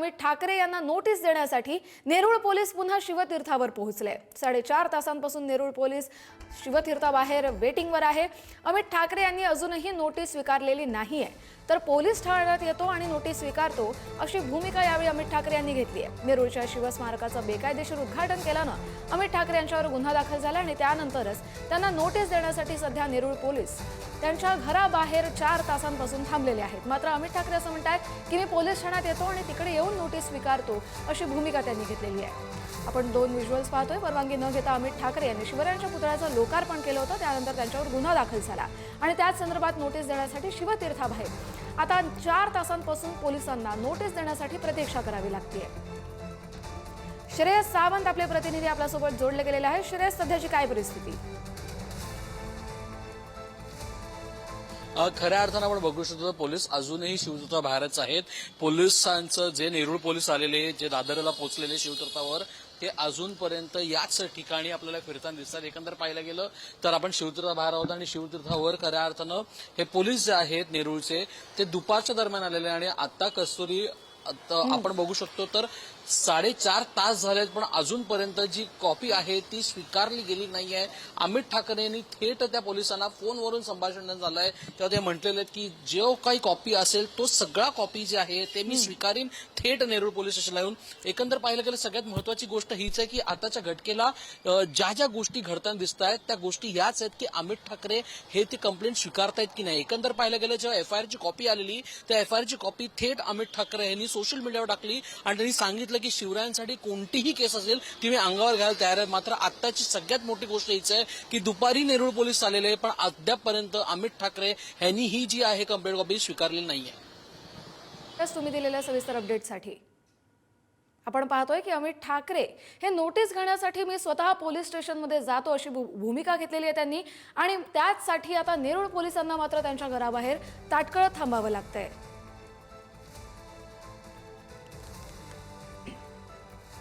अमित ठाकरे यांना नोटीस देण्यासाठी नेरूळ पोलीस पुन्हा शिवतीर्थावर पोहोचले. साडेचार तासांपासून नेरूळ पोलीस शिवतीर्थाबाहेर वेटिंगवर आहे. अमित ठाकरे यांनी अजूनही नोटीस स्वीकारलेली नाहीये. तर पोलीस ठाण्यात येतो आणि नोटीस स्वीकारतो अशी भूमिका यावेळी अमित ठाकरे यांनी घेतली आहे. नेरूळच्या शिवस्मारकाचं बेकायदेशीर उद्घाटन केल्यानं अमित ठाकरे यांच्यावर गुन्हा दाखल झाला आणि त्यानंतरच त्यांना नोटीस देण्यासाठी सध्या नेरूळ पोलीस त्यांच्या घराबाहेर चार तासांपासून थांबलेले आहेत. मात्र अमित ठाकरे असं म्हणतात की मी पोलीस ठाण्यात येतो आणि तिकडे येऊन नोटीस स्वीकारतो अशी भूमिका त्यांनी घेतलेली आहे. आपण दोन व्हिज्युअल्स पाहतोय. परवानगी न घेता अमित ठाकरे यांनी शिवरायांच्या पुतळ्याचं लोकार्पण केलं होतं. त्यानंतर त्यांच्यावर गुन्हा दाखल झाला. आणि त्याच संदर्भात नोटीस देण्यासाठी शिवतीर्थाबाहेर आता चार तासांपासून पोलिसांना नोटीस देण्यासाठी प्रतीक्षा करावी लागते श्रेयस सावंत आपले प्रतिनिधी आपल्यासोबत जोडले गेलेले आहेत. श्रेयस सध्याची काय परिस्थिती? खऱ्या अर्थानं आपण बघू शकतो पोलीस अजूनही शिवतीर्था बाहेरच आहेत. पोलिसांचं जे नेरूळ पोलीस आलेले जे दादरला पोहोचलेले शिवतीर्थावर ते अजूनपर्यंत याच ठिकाणी आपल्याला फिरताना दिसतात. एकंदर पाहायला गेलं तर आपण शिवतीर्था बाहेर आहोत आणि शिवतीर्थावर खऱ्या अर्थानं हे पोलीस जे आहेत नेरूळचे ते दुपारच्या दरम्यान आलेले आणि आता कस्तुरी आता आपण बघू शकतो तर साडेचार तास झालेत पण अजूनपर्यंत जी कॉपी आहे ती स्वीकारली गेली नाही आहे अमित ठाकरे यांनी थेट त्या पोलिसांना फोनवरून संभाषण झालंय. तेव्हा ते म्हटलेले आहेत की जो काही कॉपी असेल तो सगळा कॉपी जे आहे ते मी स्वीकारीन थेट नेरूळ पोलीस स्टेशनला येऊन. एकंदर पाहिलं गेलं सगळ्यात महत्वाची गोष्ट हीच आहे की आताच्या घटकेला ज्या ज्या गोष्टी घडताना दिसत आहेत त्या गोष्टी याच आहेत की अमित ठाकरे हे ती कंप्लेंट स्वीकारतायत की नाही. एकंदर पाहिलं गेलं जेव्हा एफ आय ची कॉपी आलेली त्या एफ आय ची कॉपी थेट अमित ठाकरे यांनी सोशल मीडियावर टाकली आणि त्यांनी सांगितलं की शिवरायांसाठी कोणतीही केस असेल ती मी अंगावर घ्यायला तयार आहे मात्र आत्ताची सगळ्यात मोठी गोष्ट हीच आहे की दुपारी नेरूळ पोलीस आलेले आहे, पण अद्यापपर्यंत अमित ठाकरे यांनी ही जी आहे कंप्लेंट कॉपी स्वीकारलेली नाहीये. तुम्ही दिलेल्या सविस्तर अपडेटसाठी आपण पाहतोय की अमित ठाकरे हे नोटीस घेण्यासाठी मी स्वतः पोलीस स्टेशनमध्ये जातो अशी भू- भूमिका घेतलेली आहे त्यांनी. आणि त्याचसाठी आता नेरूळ पोलिसांना मात्र त्यांच्या घराबाहेर ताटकळत थांबावं लागतंय.